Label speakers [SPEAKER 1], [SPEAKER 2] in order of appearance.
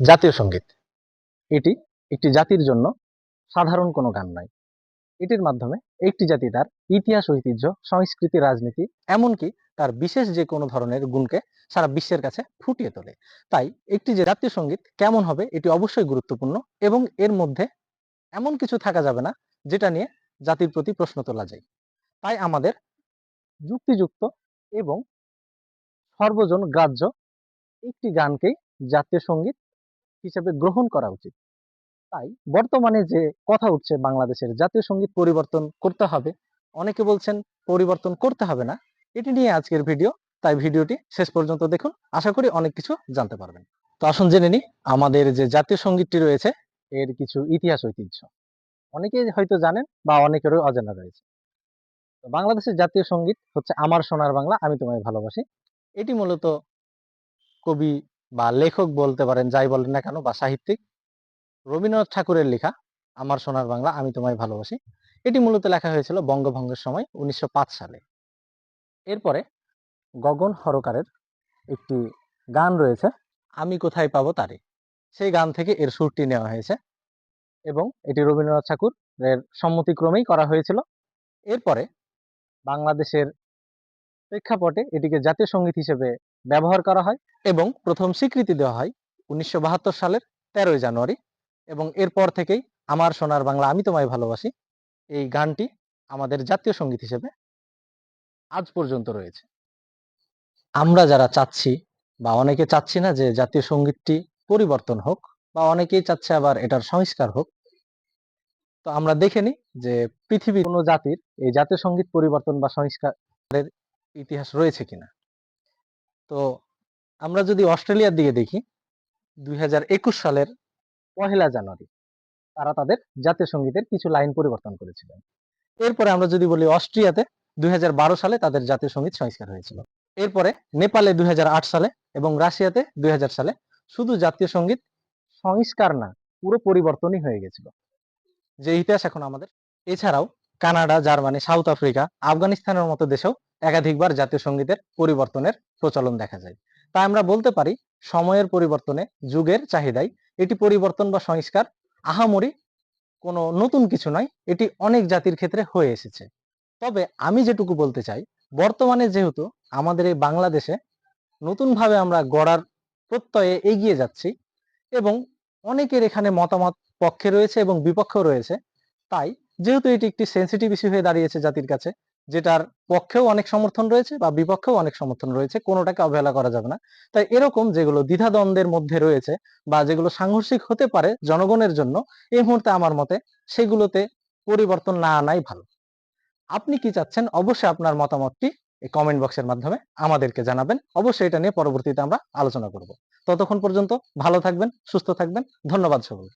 [SPEAKER 1] জাতীয় সংগীত। এটি একটি জাতির জন্য সাধারণ কোনো গান নয়। এটির মাধ্যমে একটি জাতি তার ইতিহাস, ঐতিহ্য, সংস্কৃতি, রাজনীতি, এমনকি তার বিশেষ যে কোনো ধরনের গুণকে সারা বিশ্বের কাছে ফুটিয়ে তোলে। তাই একটি যে জাতীয় সংগীত কেমন হবে এটি অবশ্যই গুরুত্বপূর্ণ এবং এর মধ্যে এমন কিছু থাকা যাবে না যেটা নিয়ে জাতির প্রতি প্রশ্ন তোলা যায়। তাই আমাদের যুক্তিযুক্ত এবং সর্বজন গ্রাহ্য একটি গানকেই জাতীয় সংগীত হিসেবে গ্রহণ করা উচিত। তাই বর্তমানে যে কথা উঠছে বাংলাদেশের জাতীয় সংগীত পরিবর্তন করতে হবে, অনেকে বলছেন পরিবর্তন করতে হবে না, এটি নিয়ে আজকের ভিডিও। তাই ভিডিওটি শেষ পর্যন্ত দেখুন, আশা করি অনেক কিছু জানতে পারবেন। তো আসুন জেনে নিই, আমাদের যে জাতীয় সঙ্গীতটি রয়েছে, এর কিছু ইতিহাস ঐতিহ্য। অনেকেই হয়তো জানেন বা অনেকেরও অজানা রয়েছে। বাংলাদেশের জাতীয় সংগীত হচ্ছে আমার সোনার বাংলা, আমি তোমায় ভালোবাসি। এটি মূলত কবি বা লেখক বলতে পারেন, যাই বলেন না কেন, বা সাহিত্যিক রবীন্দ্রনাথ ঠাকুরের লেখা, আমার সোনার বাংলা, আমি তোমায় ভালোবাসি। এটি মূলত লেখা হয়েছিল বঙ্গভঙ্গের সময় উনিশশো পাঁচ সালে। এরপরে গগন হরকারের একটি গান রয়েছে, আমি কোথায় পাবো তারে। সেই গান থেকে এর সুরটি নেওয়া হয়েছে এবং এটি রবীন্দ্রনাথ ঠাকুর এর সম্মতিক্রমেই করা হয়েছিল। এরপরে বাংলাদেশের প্রেক্ষাপটে এটিকে জাতীয় সংগীত হিসেবে ব্যবহার করা হয় এবং প্রথম স্বীকৃতি দেওয়া হয় উনিশশো বাহাত্তর সালের তেরোই জানুয়ারি এবং এরপর থেকেই আমার সোনার বাংলা আমি তোমায় ভালোবাসি এই গানটি আমাদের জাতীয় সংগীত হিসেবে আজ পর্যন্ত রয়েছে। আমরা যারা চাচ্ছি বা অনেকে চাচ্ছি না যে জাতীয় সঙ্গীতটি পরিবর্তন হোক বা অনেকেই চাচ্ছে আবার এটার সংস্কার হোক, তো আমরা দেখে নিই যে পৃথিবীর কোনো জাতির এই জাতীয় সংগীত পরিবর্তন বা সংস্কারের ইতিহাস রয়েছে কিনা। তো আমরা যদি অস্ট্রেলিয়ার দিকে দেখি, দুই হাজার একুশ সালের পহেলা জানুয়ারি, তারা তাদের জাতীয় সঙ্গীতের কিছু লাইন পরিবর্তন করেছিলেন। এরপরে আমরা যদি বলি অস্ট্রিয়াতে, দুই হাজার বারো সালে তাদের জাতীয় সংগীত সংস্কার হয়েছিল। এরপরে নেপালে দুই হাজার আট সালে এবং রাশিয়াতে দুই হাজার সালে শুধু জাতীয় সংগীত সংস্কার না, পুরো পরিবর্তনই হয়ে গেছিল। যে ইতিহাস এখন আমাদের, এছাড়াও কানাডা, জার্মানি, সাউথ আফ্রিকা, আফগানিস্তানের মতো দেশেও একাধিকবার জাতীয় সঙ্গীতের পরিবর্তনের প্রচলন দেখা যায়। তাই আমরা বলতে পারি, সময়ের পরিবর্তনে যুগের চাহিদায় এটি পরিবর্তন বা সংস্কার আহামরি কোনো নতুন কিছু নয়, এটি অনেক জাতির ক্ষেত্রে হয়ে এসেছে। তবে আমি যেটুকু বলতে চাই, বর্তমানে যেহেতু আমাদের এই বাংলাদেশে নতুনভাবে আমরা গড়ার প্রত্যয়ে এগিয়ে যাচ্ছি এবং অনেকের এখানে মতামত পক্ষে রয়েছে এবং বিপক্ষেও রয়েছে, তাই যেহেতু এটি একটি সেন্সিটিভ ইস্যু হয়ে দাঁড়িয়েছে জাতির কাছে যেটার পক্ষেও অনেক সমর্থন রয়েছে বা বিপক্ষেও অনেক সমর্থন রয়েছে, কোনোটাকে অবহেলা করা যাবে না। তাই এরকম যেগুলো দ্বিধাদ্বন্দ্বের মধ্যে রয়েছে বা যেগুলো সাংঘর্ষিক হতে পারে জনগণের জন্য, এই মুহূর্তে আমার মতে সেগুলোতে পরিবর্তন না আনাই ভালো। আপনি কি চাচ্ছেন? অবশ্যই আপনার মতামতটি এই কমেন্ট বক্সের মাধ্যমে আমাদেরকে জানাবেন। অবশ্যই এটা নিয়ে পরবর্তীতে আমরা আলোচনা করব। ততক্ষণ পর্যন্ত ভালো থাকবেন, সুস্থ থাকবেন। ধন্যবাদ সকলকে।